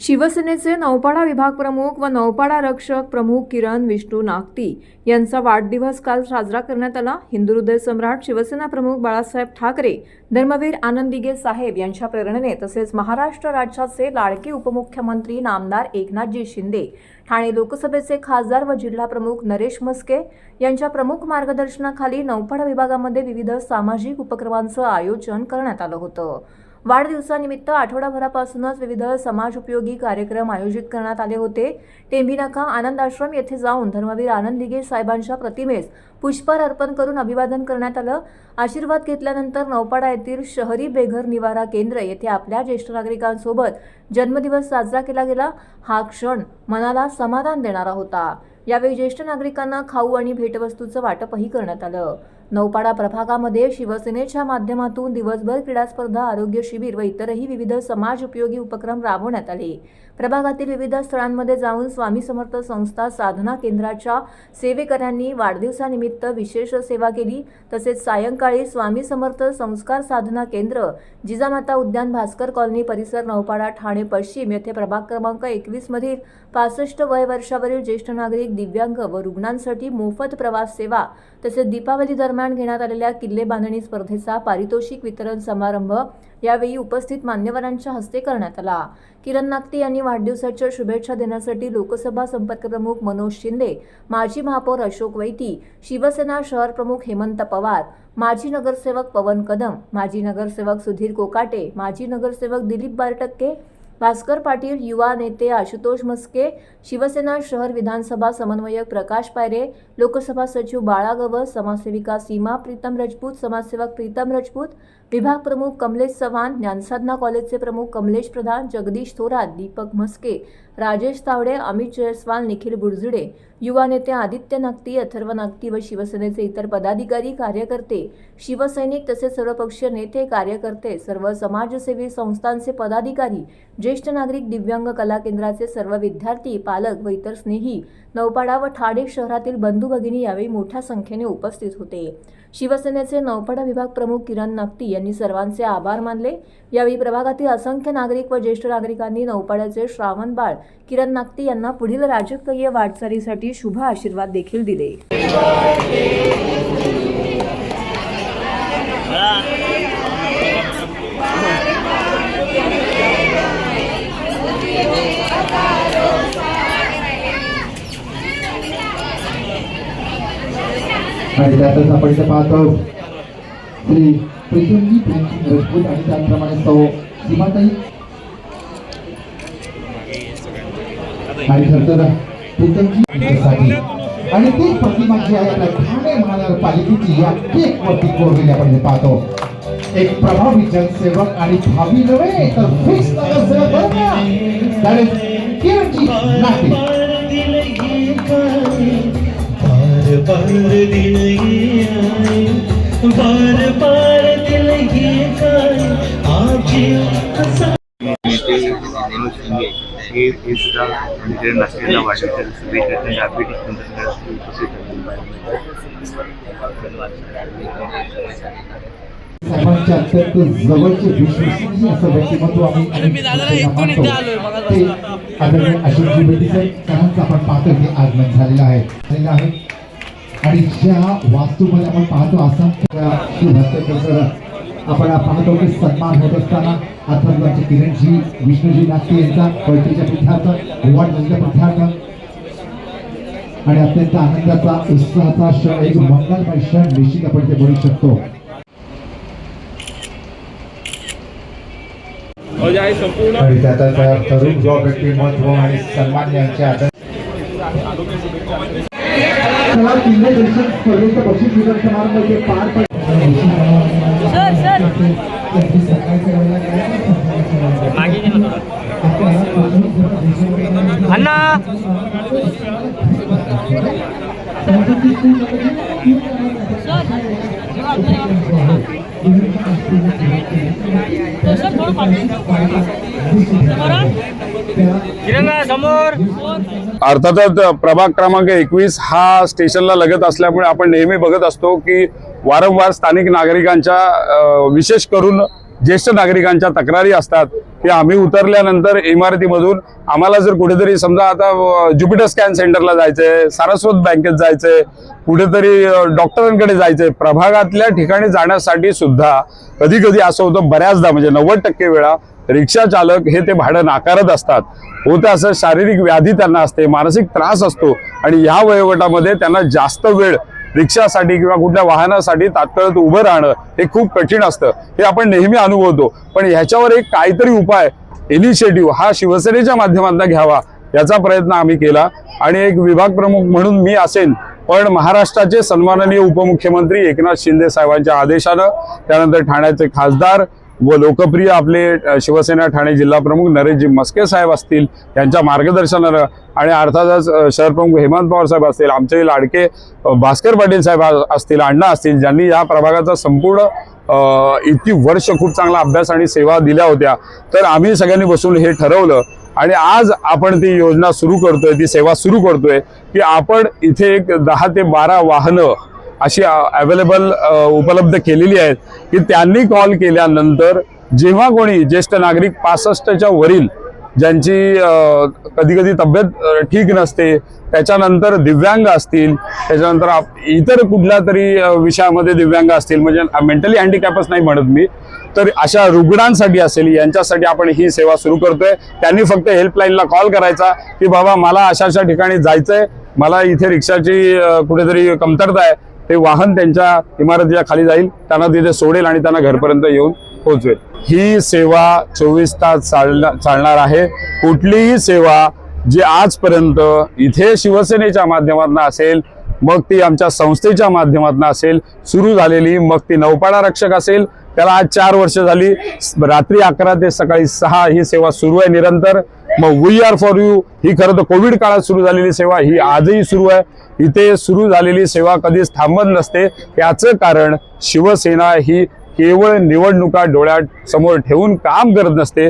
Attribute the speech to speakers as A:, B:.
A: शिवसेनेचे नौपाडा विभाग प्रमुख व नौपाडा रक्षक प्रमुख किरण विष्णू नागती यांचा वाढदिवस काल साजरा करण्यात आला. हिंदू हृदय सम्राट शिवसेना प्रमुख बाळासाहेब ठाकरे धर्मवीर आनंदिगे साहेब यांच्या प्रेरणेने तसेच महाराष्ट्र राज्याचे लाडके उपमुख्यमंत्री नामदार एकनाथजी शिंदे ठाणे लोकसभेचे खासदार व जिल्हा प्रमुख नरेश मस्के यांच्या प्रमुख मार्गदर्शनाखाली नौपाडा विभागामध्ये विविध सामाजिक उपक्रमांचं आयोजन करण्यात आलं होतं. वाढदिवसानिमित्त आठवडाभरापासूनच विविध समाज उपयोगी कार्यक्रम आयोजित करण्यात आले होते. टेंभीनाका आनंद आश्रम येथे जाऊन धर्मवीर आनंद दिगे साहेबांच्या प्रतिमेस पुष्पहार अर्पण करून अभिवादन करण्यात आलं. आशीर्वाद घेतल्यानंतर नौपाडा येथील शहरी बेघर निवारा केंद्र येथे आपल्या ज्येष्ठ नागरिकांसोबत जन्मदिवस साजरा केला गेला. हा क्षण मनाला समाधान देणारा होता. यावेळी ज्येष्ठ नागरिकांना खाऊ आणि भेटवस्तूचं वाटपही करण्यात आलं. नौपाडा प्रभागामध्ये शिवसेनेच्या माध्यमातून दिवसभर क्रीडा स्पर्धा आरोग्य शिबिर व इतरही विविध समाज उपयोगी उपक्रम राबवण्यात आले. प्रभागातील विविध स्थळांमध्ये जाऊन स्वामी समर्थ संस्था साधना केंद्राच्या सेवेकऱ्यांनी वाढदिवसानिमित्त विशेष सेवा केली. तसेच सायंकाळी स्वामी समर्थ संस्कार साधना केंद्र जिजामाता उद्यान भास्कर कॉलनी परिसर नौपाडा ठाणे पश्चिम येथे प्रभाग क्रमांक एकवीस मधील पासष्ट वय वर्षावरील ज्येष्ठ नागरिक दिव्यांग व रुग्णांसाठी मोफत प्रवास सेवा तसेच दीपावली दरम्यान घेण्यात आलेल्या किल्ले बांधणी स्पर्धेचा पारितोषिक वितरण समारंभ यावेळी उपस्थित मान्यवरांच्या हस्ते करण्यात आला. किरण नागती यांनी वाढदिवसाच्या शुभेच्छा देण्यासाठी लोकसभा संपर्क प्रमुख मनोज शिंदे माजी महापौर अशोक वैती शिवसेना शहर प्रमुख हेमंत पवार माजी नगरसेवक पवन कदम माजी नगरसेवक सुधीर कोकाटे माजी नगरसेवक दिलीप बारटक्के भास्कर पाटील युवा नेते आशुतोष मस्के शिवसेना शहर विधानसभा समन्वयक प्रकाश पायरे लोकसभा सचिव बाळा गवस समाजसेविका सीमा प्रीतम राजपूत समाजसेवक प्रीतम राजपूत विभाग प्रमुख कमलेश चव्हाण ज्ञानसाधना कॉलेजचे प्रमुख कमलेश प्रधान जगदीश थोरात दीपक म्हस्के राजेश तावडे अमित जयस्वाल निखिल बुडजुडे युवा नेते आदित्य नागती अथर्व नागती व शिवसेनेचे इतर पदाधिकारी कार्यकर्ते शिवसैनिक तसेच सर्वपक्षीय नेते कार्यकर्ते सर्व समाजसेवी संस्थांचे पदाधिकारी ज्येष्ठ नागरिक दिव्यांग कला केंद्राचे सर्व विद्यार्थी पालक व इतर स्नेही नौपाडा व ठाणे शहरातील बंधू भगिनी यावेळी मोठ्या संख्येने उपस्थित होते. शिवसेनेचे नौपाडा विभाग प्रमुख किरण नागती यांनी सर्वांचे आभार मानले. यावेळी प्रभागातील असंख्य नागरिक व ज्येष्ठ नागरिकांनी नौपाड्याचे श्रावण बाळ किरण नागती यांना पुढील राजकीय वाटचालीसाठी शुभ आशीर्वाद देखील दिले.
B: आणि त्यातच आपण इथे पाहतो श्री प्रीतमजी प्रेमसिंग राजपूत आणि त्याचप्रमाणे सौ सीमाताई. आणि खरं तर आणि तीच प्रतिमा जी आहे आपल्या ठाणे महानगरपालिकेची या केक वरती कोरलेली आपण पाहतो. एक प्रभावी जनसेवक आणि भावी नव्हे तर फिक्स नगरसेवक बरं का? That is किरणजी नाटे
C: पार दिल ये आए बार पार दिल
D: हे हे सुद्धा म्हणजे शुभेच्छा त्यांच्या
B: अत्यंत जवळचे विश्वसनीय असं व्यक्तिमत्व आम्ही ते आदरणीय अशोकजी बेटी साहेब त्यांचं आपण पाहतो की आगमन झालेलं आहे. झालेलं आहे. आणि ज्या वास्तूमध्ये आपण पाहतो असं आपण पाहतो की सन्मान होत असताना अथर्वाचे किरणजी विष्णूजी नागते यांचा पैठीच्या पीठार्थ वॉर्ड मधल्या पीठार्थ आणि अत्यंत आनंदाचा उत्साहाचा क्षण एक मंगलमय क्षण निश्चित आपण ते बोलू शकतो. आणि त्याचा त्या तरुण जो व्यक्तिमत्व आणि सन्मान यांच्या किल्ले दर्शन स्पर्धेचं बक्षीस वितरण समारंभ पार पडला
E: अण्णा
F: अर्थातच प्रभाग क्रमांक एकवीस हा स्टेशनला लगत असल्यामुळे आपण नेहमी बघत असतो की वारंवार स्थानिक नागरिकांच्या विशेष करून ज्येष्ठ नागरिकांच्या तक्रारी असतात. की आम्ही उतरल्यानंतर इमारतीमधून आम्हाला जर कुठेतरी समजा आता ज्युपिटर स्कॅन सेंटरला जायचंय सारस्वत बँकेत जायचंय कुठेतरी डॉक्टरांकडे जायचंय प्रभागातल्या ठिकाणी जाण्यासाठी सुद्धा कधी कधी असं होतं बऱ्याचदा म्हणजे नव्वद टक्के वेळा रिक्षा चालक हे ते भाडं नाकारत असतात. होतं असं शारीरिक व्याधी त्यांना असते मानसिक त्रास असतो आणि या वयोगटामध्ये त्यांना जास्त वेळ रिक्षासाठी किंवा कुठल्या वाहनासाठी तात्काळ उभं राहणं हे खूप कठीण असतं. हे आपण नेहमी अनुभवतो. पण ह्याच्यावर एक काहीतरी उपाय इनिशिएटिव्ह हा शिवसेनेच्या माध्यमातून घ्यावा याचा प्रयत्न आम्ही केला. आणि एक विभाग प्रमुख म्हणून मी असेन पण महाराष्ट्राचे सन्माननीय उपमुख्यमंत्री एकनाथ शिंदे साहेबांच्या आदेशानं त्यानंतर ठाण्याचे खासदार व लोकप्रिय आपले शिवसेना ठाणे जिल्हा प्रमुख नरेशजी मस्के साहेब असतील यांच्या मार्गदर्शनानं आणि अर्थातच शहरप्रमुख शहर प्रमुख हेमंत पवार साहेब असतील आमचे लाडके भास्कर पाटील साहेब असतील अण्णा असतील ज्यांनी या प्रभागाचा संपूर्ण इतकी वर्ष खूप चांगला अभ्यास आणि सेवा दिल्या होत्या. तर आम्ही सगळ्यांनी बसून हे ठरवलं आणि आज आपण ती योजना सुरू करतोय ती सेवा सुरू करतोय की आपण इथे एक दहा ते बारा वाहनं अशी अवेलेबल उपलब्ध केलेली आहेत की त्यांनी कॉल केल्यानंतर जेव्हा कोणी ज्येष्ठ नागरिक पासष्टच्या वरील ज्यांची कधी कधी तब्येत ठीक नसते त्याच्यानंतर दिव्यांग असतील त्याच्यानंतर आप- इतर कुठल्या तरी विषयामध्ये दिव्यांग असतील म्हणजे मेंटली हँडिकॅपच नाही म्हणत मी तर अशा रुग्णांसाठी असेल यांच्यासाठी आपण ही सेवा सुरू करतोय. त्यांनी फक्त हेल्पलाईनला कॉल करायचा की बाबा मला अशा अशा ठिकाणी जायचंय मला इथे रिक्षाची कुठेतरी कमतरता आहे ते वाहन त्यांच्या इमारतीच्या खाली जाईल. त्यांना तिथे सोडेल आणि त्यांना घरपर्यंत येऊन पोहोचवेल. ही सेवा चोवीस तास चालणार चालणार आहे. कुठलीही सेवा जी आजपर्यंत इथे शिवसेनेच्या माध्यमातून असेल मग ती आमच्या संस्थेच्या माध्यमातून असेल सुरू झालेली. मग ती नौपाडा रक्षक असेल त्याला आज चार वर्ष झाली. रात्री अकरा ते सकाळी सहा ही सेवा सुरू आहे निरंतर. मग वी आर फॉर यू ही खरं तर कोविड काळात सुरू झालेली सेवा ही आजही सुरू आहे. इथे सुरू झालेली सेवा कधीच थांबत नसते. याचं कारण शिवसेना ही केवळ निवडणुका डोळ्यात समोर ठेवून काम करत नसते.